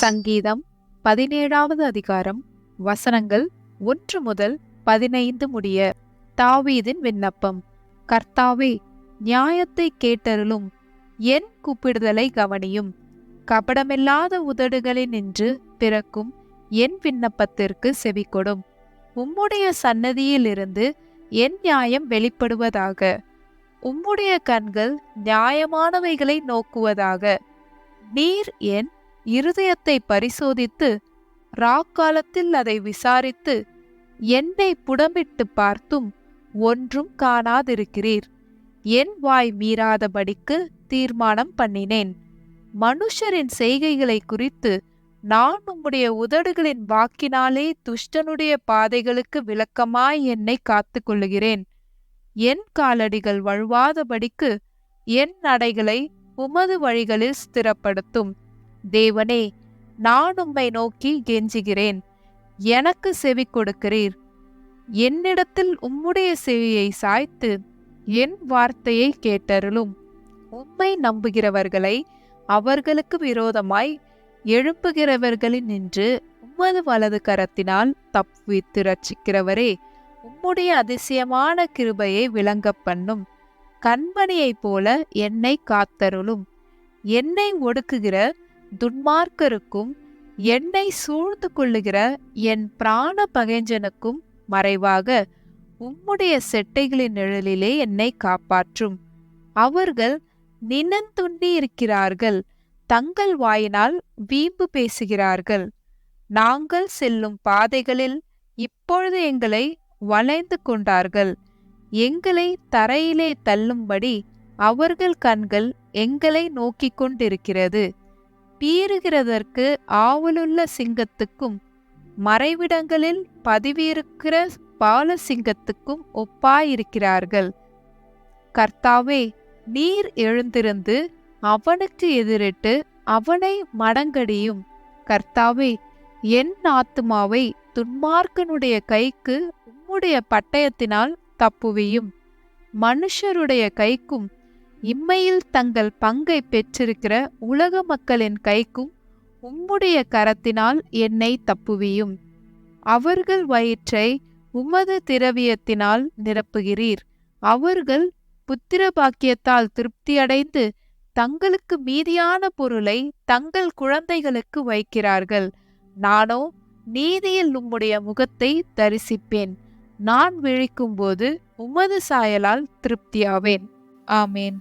சங்கீதம் பதினேழாவது அதிகாரம் வசனங்கள் ஒன்று முதல் பதினைந்து முடிய தாவீதின் விண்ணப்பம். கர்த்தாவே நியாயத்தை கேட்டருளும். என் கூப்பிடுதலை கவனியும். கபடமில்லாத உதடுகளில் நின்று பிறக்கும் என் விண்ணப்பத்திற்கு செவிக்கொடும் உம்முடைய சன்னதியிலிருந்து என் நியாயம் வெளிப்படுவதாக. உம்முடைய கண்கள் நியாயமானவைகளை நோக்குவதாக. நீர் என் இருதயத்தை பரிசோதித்து ராக்காலத்தில் அதை விசாரித்து என்னை புடமிட்டு பார்த்தும் ஒன்றும் காணாதிருக்கிறீர். என் வாய் மீறாதபடிக்கு தீர்மானம் பண்ணினேன். மனுஷரின் செய்கைகளை குறித்து நான் உம்முடைய உதடுகளின் வாக்கினாலே துஷ்டனுடைய பாதைகளுக்கு விளக்கமாய் என்னை காத்து கொள்ளுகிறேன். என் காலடிகள் வழுவாதபடிக்கு என் நடைகளை உமது வழிகளில் ஸ்திரப்படுத்தும். தேவனே நான் உம்மை நோக்கி கெஞ்சுகிறேன். எனக்கு செவி கொடுக்கிறீர். என்னிடத்தில் உம்முடைய செவியை சாய்த்து என் வார்த்தையை கேட்டருளும். உம்மை நம்புகிறவர்களை அவர்களுக்கு விரோதமாய் எழுப்புகிறவர்களின் நின்று உமது வலது கரத்தினால் தப்புவித்து ரட்சிக்கிறவரே உம்முடைய அதிசயமான கிருபையை விளங்கப் பண்ணும் கண்மணியைப் போல என்னை காத்தருளும். என்னை ஒடுக்குகிற துன்மார்க்கருக்கும் என்னை சூழ்ந்து கொள்ளுகிற என் பிராண பகைஞ்சனுக்கும் மறைவாக உம்முடைய செட்டைகளின் நிழலிலே என்னை காப்பாற்றும். அவர்கள் நினந்துண்டி இருக்கிறார்கள் தங்கள் வாயினால் வீம்பு பேசுகிறார்கள். நாங்கள் செல்லும் பாதைகளில் இப்பொழுது எங்களை வளைந்து கொண்டார்கள். எங்களை தரையிலே தள்ளும்படி அவர்கள் கண்கள் எங்களை நோக்கிக் கொண்டிருக்கிறது. பீறுகிறதற்கு ஆவலுள்ள சிங்கத்துக்கும் மறைவிடங்களில் பதிவிருக்கிற பாலசிங்கத்துக்கும் ஒப்பாயிருக்கிறார்கள். கர்த்தாவே நீர் எழுந்திருந்து அவனுக்கு எதிரிட்டு அவனை மடங்கடியும். கர்த்தாவே என் ஆத்துமாவை துன்மார்க்கனுடைய கைக்கு உம்முடைய பட்டயத்தினால் தப்புவியும். மனுஷருடைய கைக்கும் இம்மையில் தங்கள் பங்கை பெற்றிருக்கிற உலக மக்களின் கைக்கும் உம்முடைய கரத்தினால் என்னை தப்புவியும். அவர்கள் வயிற்றை உமது திரவியத்தினால் நிரப்புகிறீர். அவர்கள் புத்திர பாக்கியத்தால் திருப்தியடைந்து தங்களுக்கு மீதியான பொருளை தங்கள் குழந்தைகளுக்கு வைக்கிறார்கள். நானோ நீதியில் உம்முடைய முகத்தை தரிசிப்பேன். நான் விழிக்கும்போது உமது சாயலால் திருப்தியாவேன். ஆமேன்.